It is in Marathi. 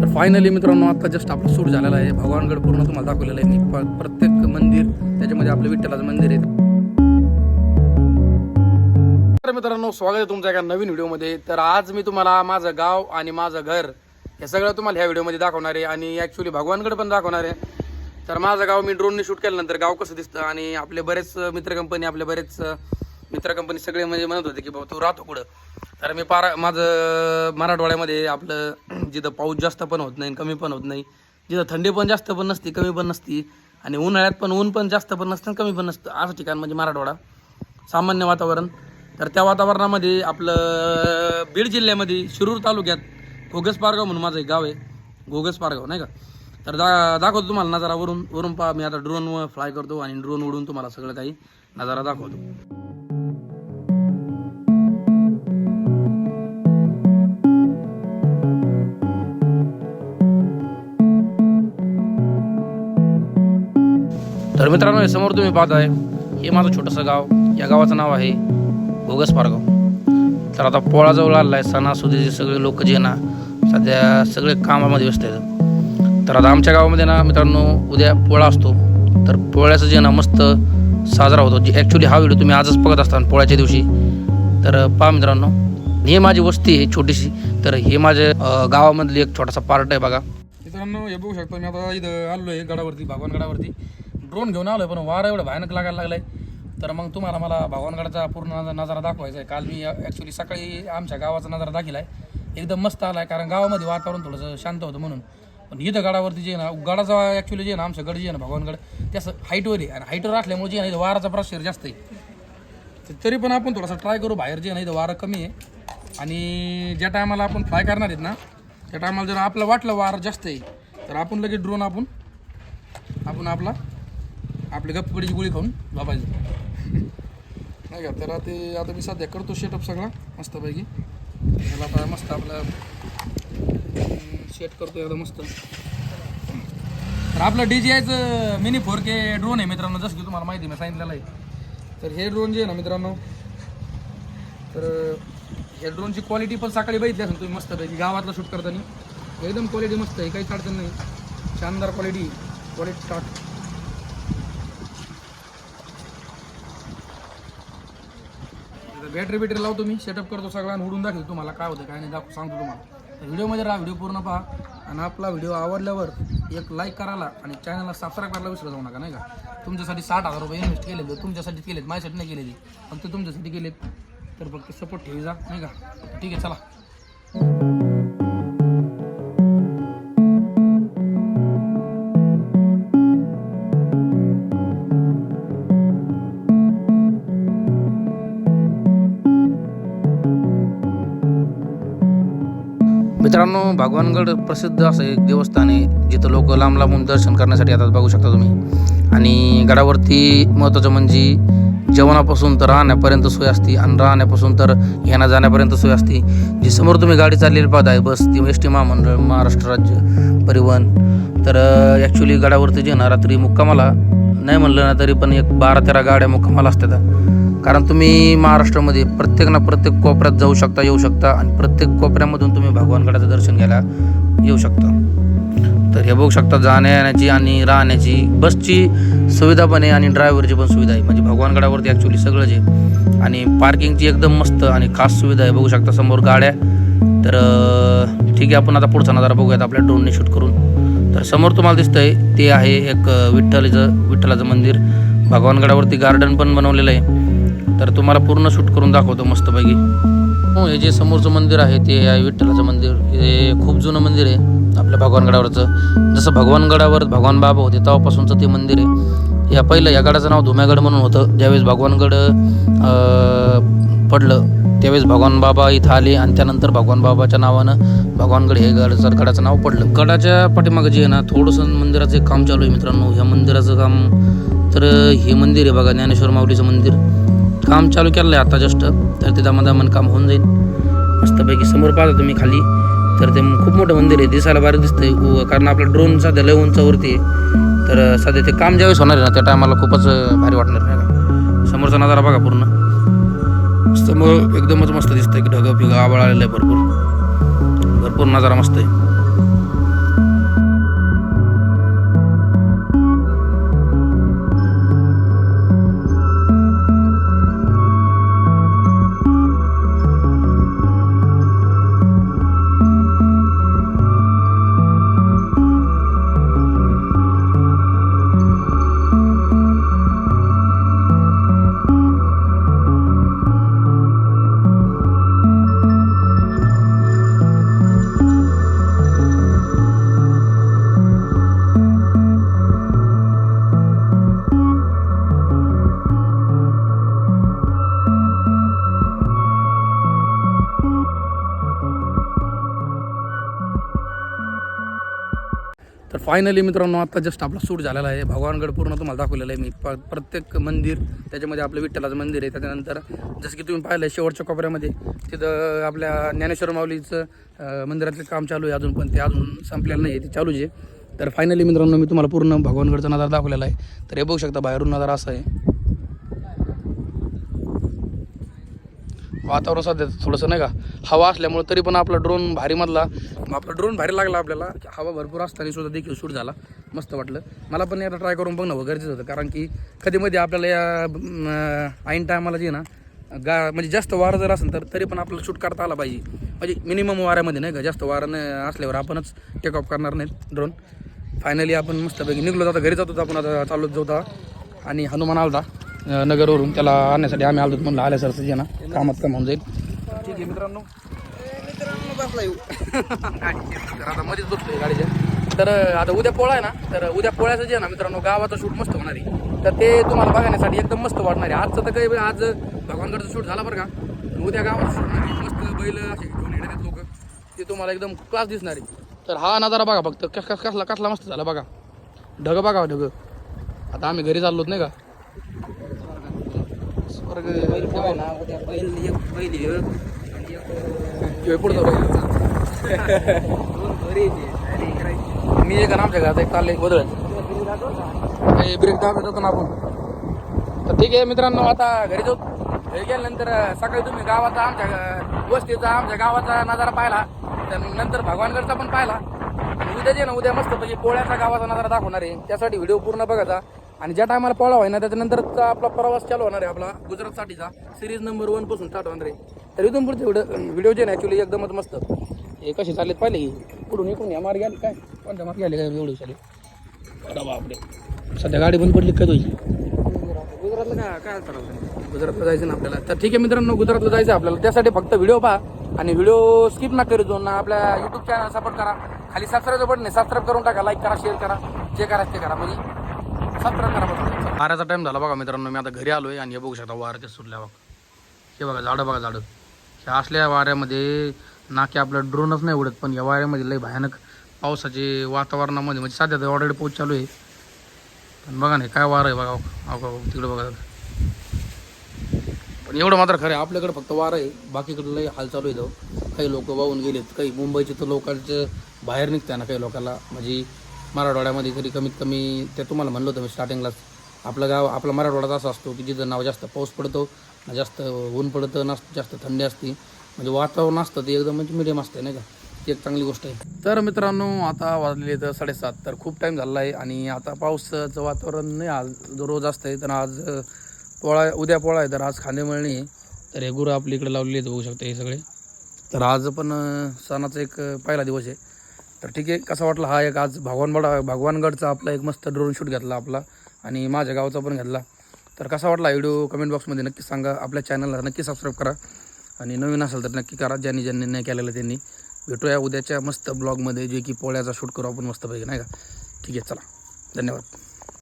तर फायनली मित्रांनो आता जस्ट आपलं सूट झालेला आहे. भगवानगड पूर्ण तुम्हाला दाखवलेलं आहे. मी प्रत्येक मंदिर त्याच्यामध्ये आपलं विठ्ठलाचं मंदिर आहे. मित्रांनो स्वागत आहे तुमच्या एका नवीन व्हिडिओमध्ये. तर आज मी तुम्हाला माझं गाव आणि माझं घर हे सगळं तुम्हाला ह्या व्हिडिओमध्ये दाखवणार आहे आणि ॲक्च्युली भगवानकडे पण दाखवणार आहे. तर माझं गाव मी ड्रोनने शूट केल्यानंतर गाव कसं दिसतं आणि आपले बरेच मित्र कंपनी आपले बरेच मित्र कंपनी सगळे म्हणजे म्हणत होते की बाबा तू राहतो कुठं? तर मी पारा माझं मराठवाड्यामध्ये आपलं जिथं पाऊस जास्त पण होत नाही कमी पण होत नाही जिथं थंडी पण जास्त पण नसती कमी पण नसती आणि उन्हाळ्यात पण ऊन पण जास्त पण नसतं कमी पण नसतं. असं ठिकाण म्हणजे मराठवाडा. सामान्य वातावरण. तर त्या वातावरणामध्ये आपलं बीड जिल्ह्यामध्ये शिरूर तालुक्यात घोगस पारगाव म्हणून माझं एक गाव आहे. घोगस पारगाव नाही का? तर दा दाखवतो तुम्हाला नजारा वरून वरून पहा मी आता ड्रोन फ्लाय करतो आणि ड्रोन उडून तुम्हाला सगळं काही नजारा दाखवतो. तर मित्रांनो समोर तुम्ही पाहताय हे माझं छोटंसं गाव. या गावाचं नाव आहे घोगस पारगाव तर आता पोळाजवळ आला आहे सणासुदीचे सगळे लोक जे ना सध्या सगळे कामामध्ये व्यस्त आहेत. तर आता आमच्या गावामध्ये ना मित्रांनो उद्या पोळा असतो. तर पोळ्याचं जे ना मस्त साजरा होतो. जे ॲक्च्युली हा व्हिडिओ तुम्ही आजच बघत असता पोळ्याच्या दिवशी. तर पहा मित्रांनो ही माझी वस्ती आहे छोटीशी. तर हे माझ्या गावामधली एक छोटासा पार्ट आहे बघा. मित्रांनो हे बघू शकतो मी आता इथं आलो आहे गडावरती भगवान गडावरती. ड्रोन घेऊन आलो आहे पण वारा एवढं भयानक लागायला लागलाय. तर मग तुम्हाला मला भगवानगडाचा पूर्ण नजारा दाखवायचा आहे. काल मी ॲक्च्युली सकाळी आमच्या गावाचा नजारा दाखिला आहे. एकदम मस्त आला आहे कारण गावामध्ये वातावरण थोडंसं शांत होतं म्हणून. पण इथं गडावरती जे ना गडाचा ॲक्च्युली जे ना आमचं गड जे ना भगवानगड त्याचं हाईटवर आहे. आणि हाईटवर असल्यामुळे जे ना इथं वाराचा प्रसार जास्त आहे. तर तरी पण आपण थोडासा ट्राय करू बाहेर जे ना इथं वारं कमी आहे. आणि ज्या टायमाला आपण फ्लाय करणार आहेत ना त्या टायमाला जर आपलं वाटलं वारं जास्त आहे तर आपण लगेच ड्रोन आपण आपण आपला आपली गप्पडीची गोळी खाऊन झोपायचं. नाही का? तर ते आता मी सध्या करतो सेटअप सगळा मस्तपैकी. त्याला आता मस्त आपला सेट करतो एकदम मस्त. तर आपलं डी जी आयचं मिनी फोर के ड्रोन आहे मित्रांनो जसं की तुम्हाला माहिती मी सांगितलेलं आहे. तर हे ड्रोन जे आहे ना मित्रांनो तर ह्या ड्रोनची क्वालिटी पण सकाळी बघितली असेल तुम्ही मस्तपैकी गावातला शूट करताना. एकदम क्वालिटी मस्त आहे काहीच अडचण नाही. शानदार quality quality start battery battery लावतो मी सेटअप करतो सगळा आणि उडून दाखवतो तुम्हाला काय होतं काय नाही दाखव सांगतो तुम्हाला. तर व्हिडिओमध्ये राहा व्हिडिओ पूर्ण पहा. आणि आपला व्हिडिओ आवडल्यावर एक लाईक करायला आणि चॅनलला सबस्क्राईब करायला विसरू जाऊ नका नाही का? तुमच्यासाठी साठ हजार रुपये इन्व्हेस्ट केले तुमच्यासाठी केलेत माझ्यासाठी नाही केलेली. फक्त तुमच्यासाठी केलेत. तर फक्त सपोर्ट ठेवी जा नाही का? ठीक आहे चला. मित्रांनो भगवानगड प्रसिद्ध असं एक देवस्थान आहे जिथं लोक लांब लांबून दर्शन करण्यासाठी येतात बघू शकता तुम्ही. आणि गडावरती महत्त्वाचं म्हणजे जेवणापासून तर राहण्यापर्यंत सोय असते आणि राहण्यापासून तर येण्या जाण्यापर्यंत सोय असते. जी समोर तुम्ही गाडी चाललेली पाहताय बस ती एस टी महामंडळ महाराष्ट्र राज्य परिवहन. तर ॲक्च्युली गडावरती जे ना रात्री मुक्कामाला नाही म्हणलं ना तरी पण एक बारा तेरा गाड्या मुक्कामाला असतात. कारण तुम्ही महाराष्ट्रामध्ये प्रत्येक ना प्रत्येक कोपऱ्यात जाऊ शकता येऊ शकता आणि प्रत्येक कोपऱ्यामधून तुम्ही भगवानगडाचं दर्शन घ्यायला येऊ शकता. तर हे बघू शकता जाण्या येण्याची आणि राहण्याची बसची सुविधा पण आहे आणि ड्रायव्हरची पण सुविधा आहे. म्हणजे भगवानगडावरती ॲक्च्युली सगळंच आहे आणि पार्किंगची एकदम मस्त आणि खास सुविधा आहे. बघू शकता समोर गाड्या तर ठीक आहे आपण आता पुढचा नजारा बघूयात. आपल्या ड्रोनने शूट करून. तर समोर तुम्हाला दिसतंय ते आहे एक विठ्ठलाचं विठ्ठलाचं मंदिर. भगवानगडावरती गार्डन पण बनवलेलं आहे. तर तुम्हाला पूर्ण शूट करून दाखवतो मस्तपैकी. हो हे जे समोरचं मंदिर आहे ते विठ्ठलाचं मंदिर. हे खूप जुनं मंदिर आहे आपल्या भगवानगडावरचं. जसं भगवानगडावर भगवान बाबा होते तेव्हापासूनचं ते मंदिर आहे. या पहिलं या गडाचं नाव धुम्यागड म्हणून होतं. ज्यावेळेस भगवानगड पडलं त्यावेळेस भगवान बाबा इथं आले आणि त्यानंतर भगवान बाबाच्या नावानं भगवानगड हे गड गडाचं नाव पडलं. गडाच्या पाठीमागं जे आहे ना थोडंसं मंदिराचं एक काम चालू आहे मित्रांनो. ह्या मंदिराचं काम तर हे मंदिर आहे बघा ज्ञानेश्वर माऊलीचं मंदिर. काम चालू केलं आहे आता जस्ट तर ते दमादमन काम होऊन जाईल. मस्तपैकी समोर पाहता तुम्ही खाली. तर ते खूप मोठं मंदिर आहे दिसायला भारी दिसतंय. कारण आपला ड्रोन सध्या लय उंचावरती आहे. तर सध्या ते काम ज्यावेळेस होणार आहे ना त्या टायमाला खूपच भारी वाटणार नाही का? समोरचा नजारा बघा पूर्ण. समोर एकदमच मस्त दिसतंय की ढगं फिगं आबळ आलेलं आहे भरपूर. भरपूर नजारा मस्त आहे. तर फायनली मित्रांनो आता जस्ट आपला सूट झालेला आहे. भगवानगड पूर्ण तुम्हाला दाखवलेलं आहे मी. प प्रत्येक मंदिर त्याच्यामध्ये आपलं विठ्ठलाचं मंदिर आहे. त्याच्यानंतर जसं की तुम्ही पाहिलं शेवटच्या कोपऱ्यामध्ये तिथं आपल्या ज्ञानेश्वर माऊलीचं मंदिरातलं काम चालू आहे अजून पण. ते अजून संपलेलं नाही आहे ते चालूच आहे. तर फायनली मित्रांनो मी तुम्हाला पूर्ण भगवानगडचा नजारा दाखवलेला आहे. तर हे बघू शकता बाहेरून नजारा असा आहे. वातावरण सध्या थोडंसं नाही का हवा असल्यामुळे तरी पण आपला ड्रोन भारीमधला आपला ड्रोन भारी लागला आपल्याला हवा भरपूर असताना सुद्धा देखील शूट झाला. मस्त वाटलं. मला पण एकदा ट्राय करून बघणं गरजेचं होतं. कारण की कधीमध्ये आपल्याला या ऐन टायमाला जे ना गा म्हणजे जास्त वारं जर असेल तर तरी पण आपल्याला शूट करता आला पाहिजे. म्हणजे मिनिमम वाऱ्यामध्ये नाही का जास्त वारं नाही असल्यावर आपणच टेक ऑफ करणार नाहीत ड्रोन फायनली आपण मस्तपैकी निघलो जातो घरी जातो आपण आता चालत जाऊ आणि हनुमान आलता. नगरवरून त्याला आणण्यासाठी आम्ही आलो म्हणलं आल्या सरचं जे ना कामात काम होऊन जाईल. ठीक आहे मित्रांनो. तर आता मध्येच बसतोय गाडीच्या. तर आता उद्या पोळा आहे ना तर उद्या पोळ्याचं जे आहे ना मित्रांनो गावाचं शूट मस्त होणार आहे. तर ते तुम्हाला बघण्यासाठी एकदम मस्त वाटणार आहे. आजचं तर काही आज भगवानगडचं शूट झाला बरं का. उद्या गावाचं शूट मस्त बैल असे घेऊन येणार लोक. ते तुम्हाला एकदम क्लास दिसणार आहे. तर हा नजारा बघा फक्त. कस कस कसला कसला मस्त झाला बघा. ढग बघा ढग. आता आम्ही घरी चाललोत नाही का? बैल. मी एक आणि आमच्या घरात एक चाललंय गोधळ ब्रेक दाखवत होतो ना आपण. तर ठीक आहे मित्रांनो आता घरी जाऊ. घरी गेल्यानंतर सकाळी तुम्ही गावाचा आमच्या वस्तीचा आमच्या गावाचा नजारा पाहिला. तर नंतर भगवानगडचा पण पाहिला. उद्या जे ना उद्या मस्त म्हणजे पोळ्याचा गावाचा नजारा दाखवणार आहे. त्यासाठी व्हिडिओ पूर्ण बघायचा आणि ज्या टायमाला पोळा होईना त्याच्यानंतरचा आपला प्रवास चालू होणार आहे आपला गुजरातसाठीचा. सिरीज नंबर वनपासून स्टार्ट होणार आहे. तर इथून पुढचे व्हिडिओ व्हिडिओ जे ना ॲक्च्युली एकदमच मस्त. हे कसे चाललेत पाहिले? की पुढून इकडून? या मार्ग गेले काय? कोणत्या मार्ग गेले काय? एवढे चालेल अरे बापरे. सध्या गाडी बंद पडली काय तुझी? गुजरातला काय काय चालवतं गुजरातला जायचं ना आपल्याला. तर ठीक आहे मित्रांनो गुजरातला जायचं आहे आपल्याला. त्यासाठी फक्त व्हिडिओ पहा आणि व्हिडिओ स्किप ना करू जाऊन आपल्या युट्यूब चॅनल सपोर्ट करा. खाली सबस्क्राईबचं बटन आहे. सबस्क्राईब करून टाका लाईक करा शेअर करा. जे करायचं ते करा. म्हणजे सबस्क्राईब बघा वाऱ्याचा टाईम झाला बघा मित्रांनो मी आता घरी आलो आहे आणि हे बघू शकता वाऱ्याच्या सुटल्या बघा. हे बघा झाडं बघा झाडं. ह्या असल्या वाऱ्यामध्ये ना की आपलं ड्रोनच नाही उडत पण या वाऱ्यामध्ये लई भयानक पावसाचे वातावरणामध्ये म्हणजे सध्या तर ऑलरेडी पाऊस चालू आहे. पण बघा नाही काय वारं आहे बघा. अहो, तिकडं बघा. पण एवढं मात्र खरं आहे आपल्याकडे फक्त वारं आहे. बाकीकडे लई हाल चालू आहे जाऊ काही लोक वाहून गेलेत काही मुंबईचे तर लोकांचं बाहेर निघताय ना काही लोकांना. म्हणजे मराठवाड्यामध्ये तरी कमीत कमी ते तुम्हाला म्हणलं होतं मी स्टार्टिंगलाच आपलं गाव आपला मराठवाड्यात असा असतो की जिथं नाव जास्त पाऊस पडतो ना जास्त ऊन पडतं ना जास्त थंडी असते. म्हणजे वातावरण असतं ते एकदम म्हणजे मिडियम असतं नाही का? ती एक चांगली गोष्ट आहे. तर मित्रांनो आता वाजलेले तर साडेसात तर खूप टाईम झाला आहे आणि आता पावसाचं वातावरण नाही आज रोज असतं आहे तर आज पोळा उद्या पोळा आहे तर आज खांदेमळणी आहे. तर हे गुरं आपल्या इकडे लावलेले आहेत बघू शकता हे सगळे. तर आज पण सणाचा एक पहिला दिवस आहे. तर ठीक आहे कसा वाटला हा एक आज भगवानगड भगवानगडचा आपला एक मस्त ड्रोन शूट घेतला आपला आणि माझ्या गावचा पण घेतला. तर कसा वाटला व्हिडिओ कमेंट बॉक्समध्ये नक्की सांगा. आपल्या चॅनलला नक्की सबस्क्राईब करा. आणि नवीन असेल तर नक्की करा. ज्यांनी ज्यांनी नाही केलेलं त्यांनी. भेटूया उद्याच्या मस्त ब्लॉगमध्ये जे की पोळ्याचा शूट करू आपण मस्तपैकी नाही का? ठीक आहे चला. धन्यवाद.